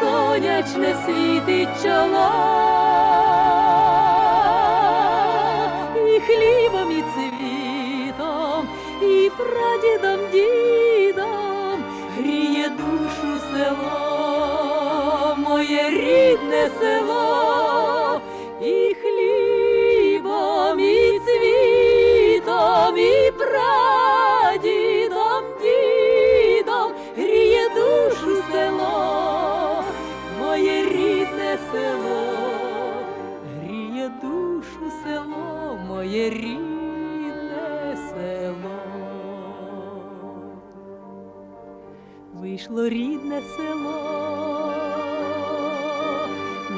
сонячне світить чоло, і хлібом, і цвітом, і прадідом, дідом гріє душу село, моє рідне село, село, гріє душу село, моє рідне село. Вийшло рідне село,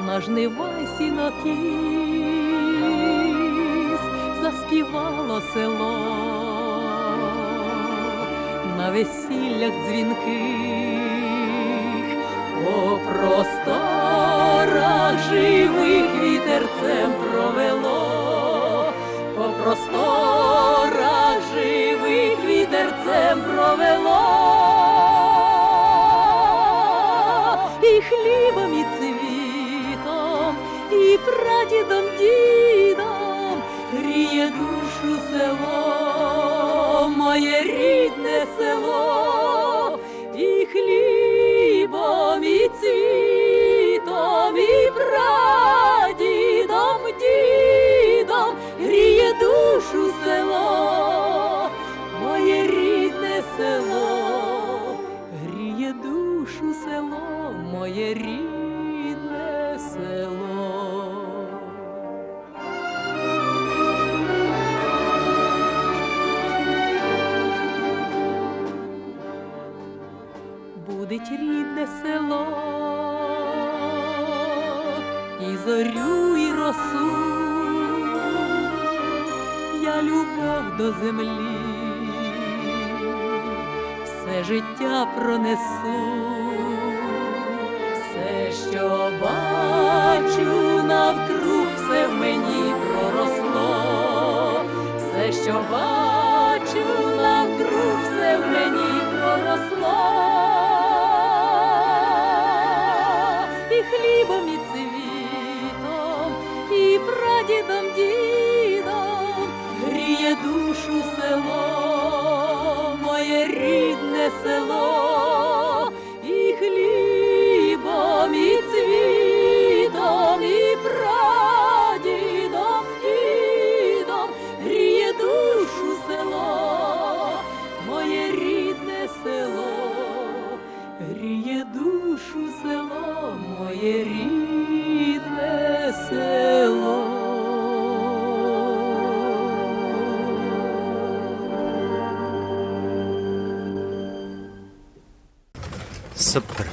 на жнива сінокіс, заспівало село, на весіллях дзвінких, по просторах живих вітерцем провело, по просторах живих вітерцем провело, і хлібом, і цвітом, і прадідом, Будить рідне село, і зорю, і росу, я любов до землі, все життя пронесу, все, що бачу навкруг, село, моє рідне село. Супер.